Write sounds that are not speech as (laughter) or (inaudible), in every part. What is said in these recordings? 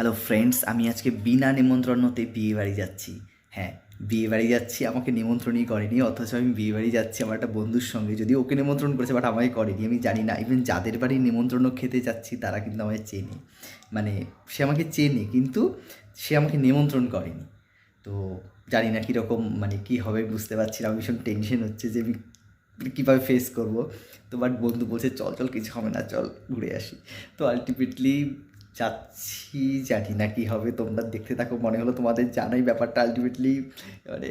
Hello friends আমি আজকে বিনা নিমন্ত্রণতে বিয়ে বাড়ি যাচ্ছি। হ্যাঁ বিয়ে বাড়ি যাচ্ছি, আমাকে নিমন্ত্রণই করেনি, অথচ আমি বিয়ে বাড়ি যাচ্ছি আমার একটা বন্ধুর সঙ্গে। যদি ওকে নিমন্ত্রণ করেছে বাট আমাকে করেনি। আমি জানি না ইভেন যাদের বাড়ি নিমন্ত্রণও খেতে যাচ্ছি, তারা কিন্তু আমাকে চেনে। মানে সে আমাকে চেনে, কিন্তু সে আমাকে নিমন্ত্রণ করেনি। তো জানি না কীরকম মানে কী হবে বুঝতে পারছি না। ভীষণ টেনশন হচ্ছে যে আমি কীভাবে ফেস করব। তো বাট বন্ধু বলছে, চল চল, কিছু হবে না, চল, ঘুরে আসি। তো আলটিমেটলি যাচ্ছি, জানি না কী হবে। তোমরা দেখতে থাকো, মনে হলো তোমাদের জানাই ব্যাপারটা আলটিমেটলি মানে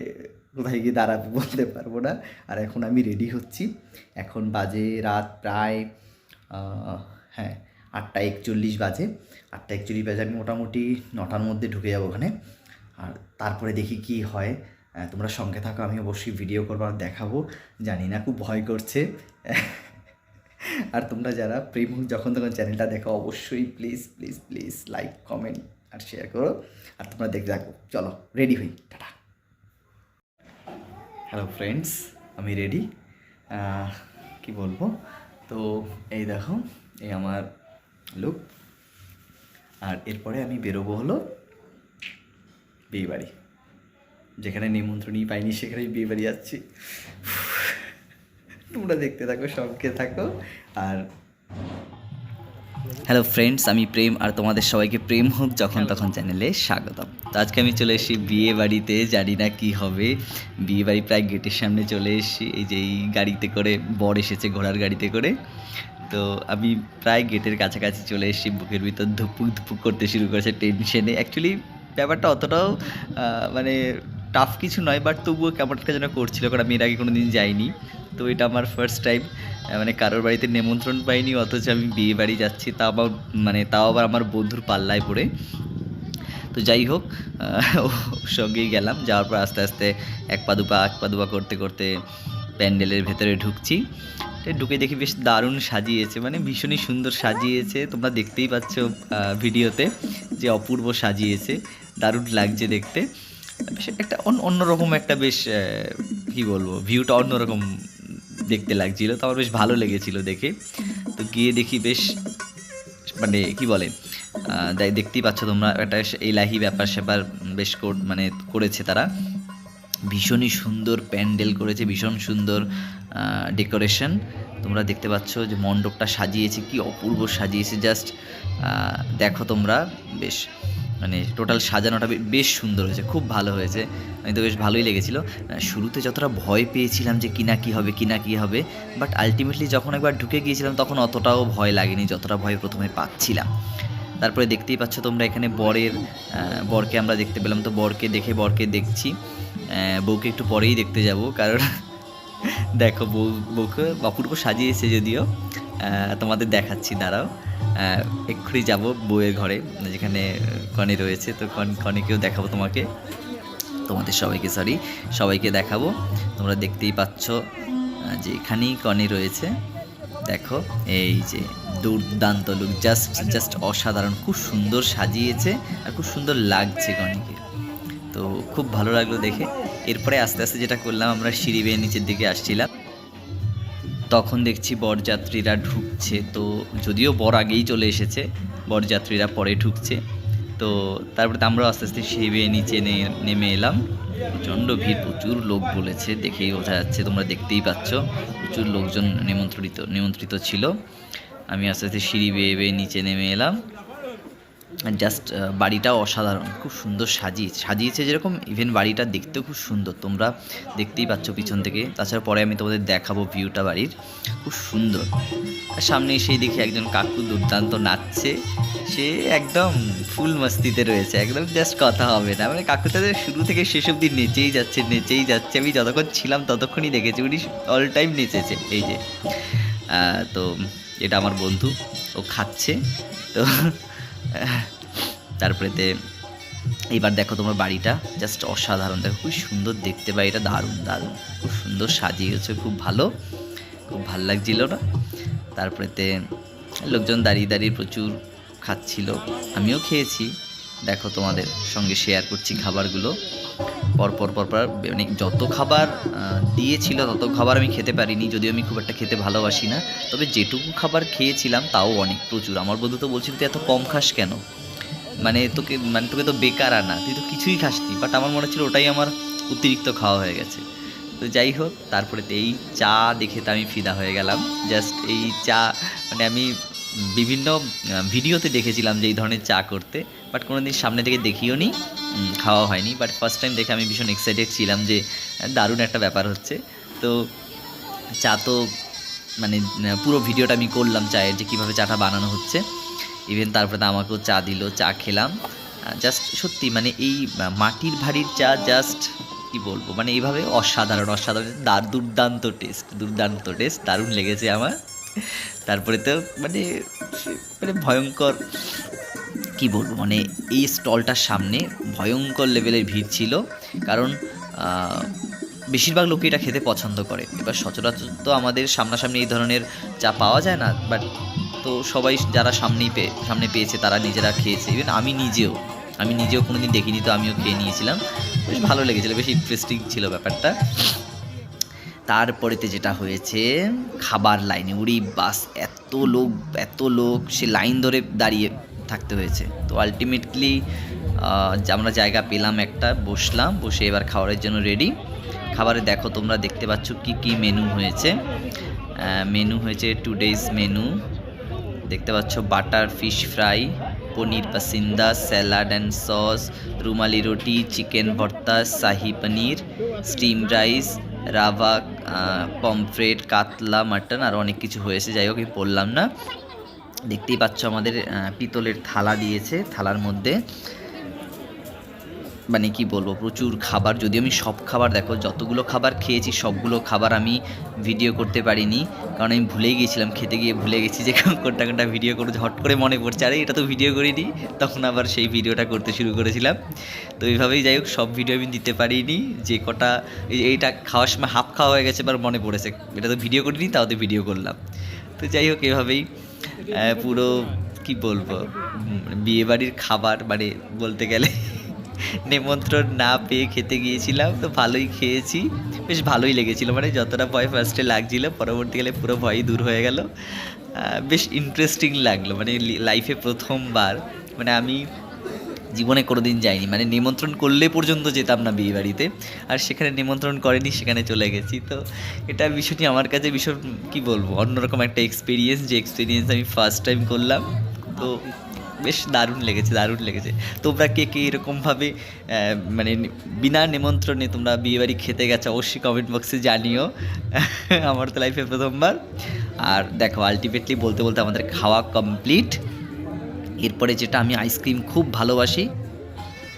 কোথায় গিয়ে দাঁড়াবে বলতে পারব না। আর এখন আমি রেডি হচ্ছি। এখন বাজে রাত প্রায় হ্যাঁ আটটা একচল্লিশ বাজে। আটটা একচল্লিশ বাজে আমি মোটামুটি নটার মধ্যে ঢুকে যাব ওখানে। আর তারপরে দেখি কি হয়। তোমরা সঙ্গে থাকো, আমি অবশ্যই ভিডিও করব আর দেখাবো। জানি না, খুব ভয় করছে। আর তোমরা যারা প্রেম যখন তখন চ্যানেলটা দেখো, অবশ্যই please please please like comment R share করো। আর তোমরা দেখতে থাকো। চলো রেডি হই। টাটা। হ্যালো ফ্রেন্ডস আমি রেডি কি বলব? তো এই দেখো, এই আমার লুক আর এরপরে আমি বেরোবো হলো বিয়েবাড়ি। যেখানে নিমন্ত্রণই পাইনি, সেখানেই বিয়েবাড়ি যাচ্ছি। তোমরা দেখতে থাকো সঙ্গে থাকো। আর হ্যালো ফ্রেন্ডস আমি প্রেম আর তোমাদের সবাইকে প্রেম হোক যখন তখন চ্যানেলে স্বাগতম। তো আজকে আমি চলে এসেছি বিয়ে বাড়িতে জানি না কী হবে। বিয়ে বাড়ি প্রায় গেটের সামনে চলে এসেছি এই যে এই গাড়িতে করে বর এসেছে ঘোড়ার গাড়িতে করে। তো আমি প্রায় গেটের কাছাকাছি চলে এসেছি বুকের ভিতর ধুপুক ধুপুক করতে শুরু করেছে টেনশনে অ্যাকচুয়ালি ব্যাপারটা অতটাও মানে টাফ কিছু নয় বাট তবুও কেমন একটা যেন করছিল, কারণ আমি এর আগে কোনো দিন যাইনি। তো এটা আমার ফার্স্ট টাইম মানে কারোর বাড়িতে নিমন্ত্রণ পাইনি, অথচ আমি বিয়ে বাড়ি যাচ্ছি, তা আবার মানে তাও আবার আমার বন্ধুর পাল্লায় পড়ে। তো যাই হোক ওর সঙ্গেই গেলাম, যাওয়ার পর আস্তে আস্তে এক পা দুপা এক পা দুপা করতে করতে প্যান্ডেলের ভেতরে ঢুকছি। ঢুকে দেখি বেশ দারুণ সাজিয়েছে মানে ভীষণই সুন্দর সাজিয়েছে। তোমরা দেখতেই পাচ্ছ ভিডিওতে যে অপূর্ব সাজিয়েছে, দারুণ লাগছে দেখতে। একটা অন্য- অন্যরকম একটা বেশ কি বলব ভিউটা অন্যরকম দেখতে লাগছিল। তো আমার বেশ ভালো লেগেছিল দেখে। তো গিয়ে দেখি বেশ মানে কি বলে তাই দেখতেই পাচ্ছ তোমরা, একটা এলাহি ব্যাপার স্যাপার বেশ মানে করেছে তারা। ভীষণই সুন্দর প্যান্ডেল করেছে, ভীষণ সুন্দর ডেকোরেশন। তোমরা দেখতে পাচ্ছ যে মণ্ডপটা সাজিয়েছে, কি অপূর্ব সাজিয়েছে। জাস্ট দেখো তোমরা, বেশ। মানে টোটাল সাজানোটা বেশ সুন্দর হয়েছে, খুব ভালো হয়েছে। আমি তো বেশ ভালোই লেগেছিল। শুরুতে যতটা ভয় পেয়েছিলাম যে কিনা কি হবে, কিনা কি হবে বাট আলটিমেটলি যখন একবার ঢুকে গিয়েছিলাম তখন অতটাও ভয় লাগেনি, যতটা ভয় প্রথমে পাচ্ছিলাম। তারপরে দেখতেই পাচ্ছ তোমরা এখানে বরের বরকে আমরা দেখতে পেলাম। তো বরকে দেখে বরকে দেখছি। বউকে একটু পরেই দেখতে যাব, কারণ (laughs) দেখো বউ, বউকে অপূর্ব সাজিয়েছে যদিও। তোমাদের দেখাচ্ছি, দাঁড়াও। এক্ষুনি যাব বউয়ের ঘরে, যেখানে কনে রয়েছে। তো কন কনেকেও দেখাবো তোমাকে। তোমাদের সবাইকে সরি সবাইকে দেখাবো। তোমরা দেখতেই পাচ্ছ যে এখানেই কনে রয়েছে। দেখো, এই যে দুর্দান্ত লুক জাস্ট জাস্ট অসাধারণ। খুব সুন্দর সাজিয়েছে আর খুব সুন্দর লাগছে কনেকে। তো খুব ভালো লাগল দেখে। এরপরে আস্তে আস্তে যেটা করলাম, আমরা সিঁড়ি বেয়ে নিচের দিকে আসছিলাম। তখন দেখছি বরযাত্রীরা ঢুকছে। তো যদিও বর আগেই চলে এসেছে, বরযাত্রীরা পরে ঢুকছে। তো তারপরে তো আমরাও আস্তে আস্তে সেবে নিচে নেমে এলাম। প্রচণ্ড ভিড়, প্রচুর লোক বলেছে, দেখেই বোঝা যাচ্ছে, তোমরা দেখতেই পাচ্ছ। প্রচুর লোকজন নিমন্ত্রিত নিমন্ত্রিত ছিল। আমি আস্তে আস্তে সিঁড়ি বেয়ে বেয়ে নিচে নেমে এলাম। জাস্ট বাড়িটাও অসাধারণ, খুব সুন্দর সাজিয়েছে। সাজিয়েছে যেরকম ইভেন বাড়িটা দেখতেও খুব সুন্দর। তোমরা দেখতেই পাচ্ছ পিছন থেকে। তাছাড়া পরে আমি তোমাদের দেখাবো ভিউটা বাড়ির। খুব সুন্দর। আর সামনে এসেই দেখি একজন কাকু দুর্দান্ত নাচছে। সে একদম ফুল মস্তিতে রয়েছে। একদম জাস্ট কথা হবে না। মানে কাকুটা শুরু থেকে শেষ অবধি নেচেই যাচ্ছে নেচেই যাচ্ছে। আমি যতক্ষণ ছিলাম ততক্ষণই দেখেছি, উনি অল টাইম নেচেছে। এই যে তো এটা আমার বন্ধু। ও খাচ্ছে। তো তারপরেতে, এবার দেখো তোমার বাড়িটা জাস্ট অসাধারণ। দেখো খুব সুন্দর দেখতে পাই এটা দারুণ দারুণ। খুব সুন্দর সাজিয়েছে, খুব ভালো। খুব ভালো লাগছিল না? তারপরেতে, লোকজন দাঁড়িয়ে দাঁড়িয়ে প্রচুর খাচ্ছিল। আমিও খেয়েছি। দেখো তোমাদের সঙ্গে শেয়ার করছি খাবারগুলো। পরপর পরপর মানে যত খাবার দিয়েছিল তত খাবার আমি খেতে পারিনি, যদিও আমি খুব একটা খেতে ভালোবাসি না। তবে যেটুকু খাবার খেয়েছিলাম তাও অনেক প্রচুর। আমার বন্ধু তো বলছিল, তুই এত কম খাস কেন? মানে তোকে মানে তোকে তো বেকার আনা তুই তো কিছুই খাসনি। বাট আমার মনে হচ্ছিল ওটাই আমার অতিরিক্ত খাওয়া হয়ে গেছে। তো যাই হোক, তারপরে এই চা দেখে তো আমি ফিদা হয়ে গেলাম। জাস্ট এই চা মানে আমি বিভিন্ন ভিডিওতে দেখেছিলাম যে এই ধরনের চা করতে বাট কোনো দিন সামনে থেকে দেখিও নি খাওয়া হয়নি বাট ফার্স্ট টাইম দেখে আমি ভীষণ এক্সাইটেড ছিলাম যে দারুণ একটা ব্যাপার হচ্ছে। তো চা তো মানে পুরো ভিডিওটা আমি করলাম চায়ের যে কীভাবে চাটা বানানো হচ্ছে। ইভেন তারপরে তো আমাকেও চা দিল, চা খেলাম। জাস্ট সত্যি মানে এই মাটির ভারির চা জাস্ট কি বলব মানে এইভাবে অসাধারণ অসাধারণ দার দুর্দান্ত টেস্ট দুর্দান্ত টেস্ট দারুণ লেগেছে আমার। তারপরে তো মানে মানে ভয়ঙ্কর, কি বলব মানে এই স্টলটার সামনে ভয়ঙ্কর লেভেলের ভিড় ছিল। কারণ বেশিরভাগ লোকই এটা খেতে পছন্দ করে। এবার সচরাচর তো আমাদের সামনাসামনি এই ধরনের চা পাওয়া যায় না বাট তো সবাই যারা সামনেই পেয়ে সামনে পেয়েছে, তারা নিজেরা খেয়েছে। ইভেন আমি নিজেও আমি নিজেও কোনোদিন দেখিনি, তো আমিও খেয়ে নিয়েছিলাম। বেশ ভালো লেগেছিলো, বেশ ইন্টারেস্টিং ছিল ব্যাপারটা। তারপরেতে যেটা হয়েছে, খাবার লাইনে উড়ি বাস, এত লোক এত লোক, সে লাইন ধরে দাঁড়িয়ে থাকতে হয়েছে। তো আলটিমেটলি আমরা জায়গা পেলাম একটা, বসলাম, বসে এবার খাবারের জন্য রেডি খাবারে দেখো তোমরা দেখতে পাচ্ছ কি কি মেনু হয়েছে। মেনু হয়েছে টু ডেজ মেনু দেখতে পাচ্ছ butter fish fry paneer pasanda salad and sauce rumali roti chicken bharta, shahi paneer steam rice rava pomfret, কাতলা, মাটন আর অনেক কিছু হয়েছে। যাই হোক, আমি বললাম না। দেখতেই পাচ্ছ আমাদের পিতলের থালা দিয়েছে, থালার মধ্যে। মানে কি বলব, প্রচুর খাবার যদি আমি সব খাবার দেখো, যতগুলো খাবার খেয়েছি, সবগুলো খাবার আমি ভিডিও করতে পারিনি। কারণ আমি ভুলে গিয়েছিলাম, খেতে গিয়ে ভুলে গেছি যে কোনটা কোনটা ভিডিও করে হট করে মনে পড়ছে, আরে এটা তো ভিডিও করিনি। তখন আবার সেই ভিডিওটা করতে শুরু করেছিলাম। তো এইভাবেই যাই হোক, সব ভিডিও আমি দিতে পারিনি, যে কটা, এই- এইটা খাওয়ার সময় হাফ খাওয়া হয়ে গেছে, এবার মনে পড়েছে, এটা তো ভিডিও করিনি, তাও তো ভিডিও করলাম। তো যাই হোক, এভাবেই পুরো, কি বলব বিয়ে বাড়ির খাবার মানে বলতে গেলে নিমন্ত্রণ না পেয়ে খেতে গিয়েছিলাম, তো ভালোই খেয়েছি। বেশ ভালোই লেগেছিল মানে যতটা ভয় ফার্স্টে লাগছিল, পরবর্তীকালে পুরো ভয়ই দূর হয়ে গেল। বেশ ইন্টারেস্টিং লাগল মানে লাইফে প্রথমবার। মানে আমি জীবনে কোনো দিন যাইনি মানে নিমন্ত্রণ করলে পর্যন্ত যেতাম না বিয়ে বাড়িতে, আর সেখানে নিমন্ত্রণ করেনি, সেখানে চলে গেছি। তো এটা বিষয়টি আমার কাছে ভীষণ, কী বলব, অন্যরকম একটা এক্সপিরিয়েন্স যে এক্সপিরিয়েন্স আমি ফার্স্ট টাইম করলাম। তো বেশ দারুণ লেগেছে দারুণ লেগেছে। তোমরা কে কে এরকমভাবে মানে বিনা নিমন্ত্রণে তোমরা বিয়েবাড়ি খেতে গেছো, অবশ্যই কমেন্ট বক্সে জানিও। (laughs) আমার তো লাইফে প্রথমবার। আর দেখো আলটিমেটলি বলতে বলতে আমাদের খাওয়া কমপ্লিট এরপরে যেটা আমি আইসক্রিম খুব ভালোবাসি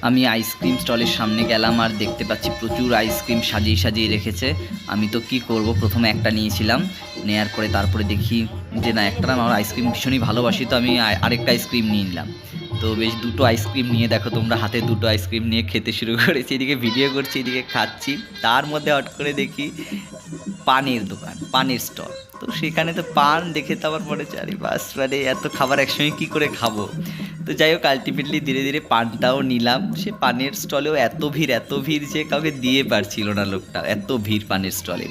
আমি আইসক্রিম স্টলের সামনে গেলাম আর দেখতে পাচ্ছি প্রচুর আইসক্রিম সাজিয়ে সাজিয়ে রেখেছে। আমি তো কি করব? প্রথমে একটা নিয়েছিলাম, নেয়ার পরে তারপরে দেখি যে না, একটা আমার আইসক্রিম ভীষণই ভালোবাসি, তো আমি আরেকটা আইসক্রিম নিয়ে নিলাম। তো বেশ দুটো আইসক্রিম নিয়ে দেখো তোমরা, হাতে দুটো আইসক্রিম নিয়ে খেতে শুরু করেছি, এদিকে ভিডিও করছি, এদিকে খাচ্ছি। তার মধ্যে হট করে দেখি পানের দোকান, পানের স্টল। তো সেখানে তো পান দেখে তো আমার মনে আরে বাস মানে এত খাবার একসঙ্গে কী করে খাব? তো যাই হোক আলটিমেটলি ধীরে ধীরে পানটাও নিলাম। সে পানের স্টলেও এত ভিড় এত ভিড় যে কাউকে দিয়ে পারছিল না লোকটা, এত ভিড় পানের স্টলে।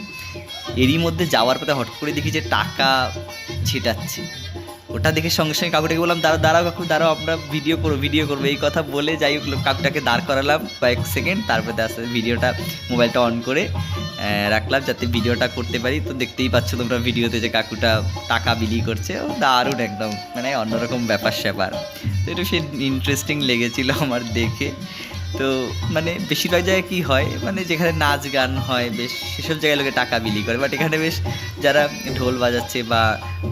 এরই মধ্যে যাওয়ার পথে হট করে দেখি যে টাকা ছিটাচ্ছে। ওটা দেখে সঙ্গে সঙ্গে কাকুটাকে বললাম, দাঁড়াও দাঁড়াও কাকু, দাঁড়াও, আমরা ভিডিও করব ভিডিও করব। এই কথা বলে যাই হোক কাকুটাকে দাঁড় করালাম কয়েক সেকেন্ড তারপরে আস্তে ভিডিওটা মোবাইলটা অন করে রাখলাম যাতে ভিডিওটা করতে পারি। তো দেখতেই পাচ্ছ তোমরা ভিডিওতে যে কাকুটা টাকা বিলি করছে। দারুণ একদম মানে অন্যরকম ব্যাপার স্যাপার তো এটা সে ইন্টারেস্টিং লেগেছিল আমার দেখে। তো মানে বেশিরভাগ জায়গায় কী হয় মানে যেখানে নাচ গান হয় বেশ, সেসব জায়গায় লোকে টাকা বিলি করে। বাট এখানে বেশ যারা ঢোল বাজাচ্ছে বা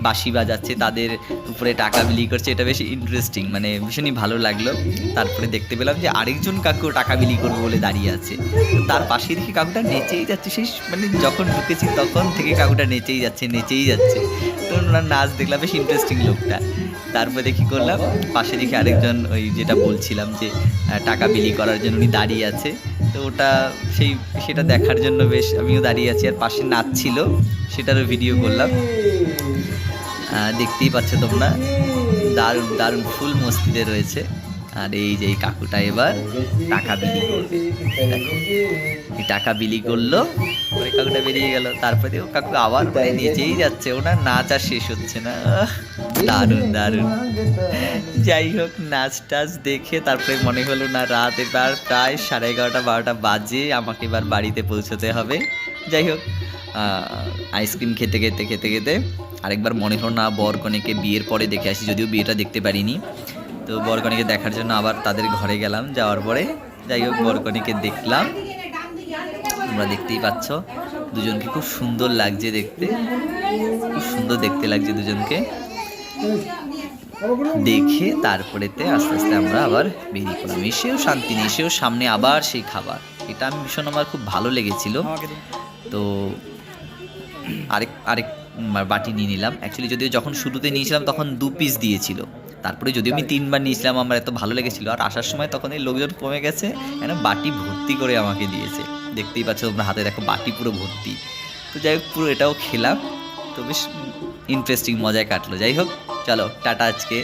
বাঁশি বাজাচ্ছে, তাদের উপরে টাকা বিলি করছে, এটা বেশ ইন্টারেস্টিং মানে ভীষণই ভালো লাগল। তারপরে দেখতে পেলাম যে আরেকজন কাকু টাকা বিলি করবে বলে দাঁড়িয়ে আছে। তার পাশে দেখি কাকুটা নেচেই যাচ্ছে। সেই মানে যখন ঢুকেছি তখন থেকে কাকুটা নেচেই যাচ্ছে নেচেই যাচ্ছে। তো ওনার নাচ দেখলাম, বেশ ইন্টারেস্টিং লোকটা। তারপরে দেখি করলাম, পাশে দেখি আরেকজন ওই যেটা বলছিলাম যে টাকা বিলি করার জন্য উনি দাঁড়িয়ে আছে। তো ওটা সেই, সেটা দেখার জন্য বেশ আমিও দাঁড়িয়ে আছি। আর পাশে নাচ ছিল, সেটারও ভিডিও করলাম। দেখতেই পাচ্ছ তোমরা। দারুণ দারুণ ফুল মস্তিতে রয়েছে। আর এই যে কাকুটা এবার টাকা বিলি করবে। এই টাকা বিলি করল ওই কাকুটা বেরিয়ে গেল। তারপরে ও কাকু আবার করে নিচেই যাচ্ছে, ওনার নাচ আর শেষ হচ্ছে না। দারুণ দারুণ। যাই হোক, নাচ টাচ দেখে তারপরে মনে হলো না রাত এবার প্রায় সাড়ে এগারোটা, বারোটা বাজে, আমাকে এবার বাড়িতে পৌঁছতে হবে। যাই হোক আইসক্রিম খেতে খেতে খেতে খেতে আরেকবার মনে হলো না বরকনেকে বিয়ের পরে দেখে আসি, যদিও বিয়েটা দেখতে পারিনি। তো বরকনেকে দেখার জন্য আবার তাদের ঘরে গেলাম, যাওয়ার পরে যাই হোক, বরকনেকে দেখলাম। তোমরা দেখতেই পাচ্ছ, দুজনকে খুব সুন্দর লাগছে দেখতে। খুব সুন্দর দেখতে লাগছে দুজনকে। দেখে তারপরেতে আস্তে আস্তে আমরা আবার বেরিয়ে পড়লাম। এসেও শান্তি নেই, এসেও সামনে আবার সেই খাবার। এটা আমি ভীষণ আমার খুব ভালো লেগেছিল। তো আরেক আরেক বাটি নিয়ে নিলাম। অ্যাকচুয়ালি যদিও যখন শুরুতে নিয়েছিলাম, তখন দু পিস দিয়েছিল। তারপরে যদি আমি তিনবার নিয়েছিলাম আমার এত ভালো লেগেছিল। আর আসার সময় তখন এই লোকজন কমে গেছে কেন বাটি ভর্তি করে আমাকে দিয়েছে। দেখতেই পাচ্ছ তোমরা হাতে দেখো বাটি পুরো ভর্তি। তো যাই হোক পুরো এটাও খেলাম। তো বেশ ইন্টারেস্টিং মজায় কাটলো। যাই হোক চলো টাটা আজকে।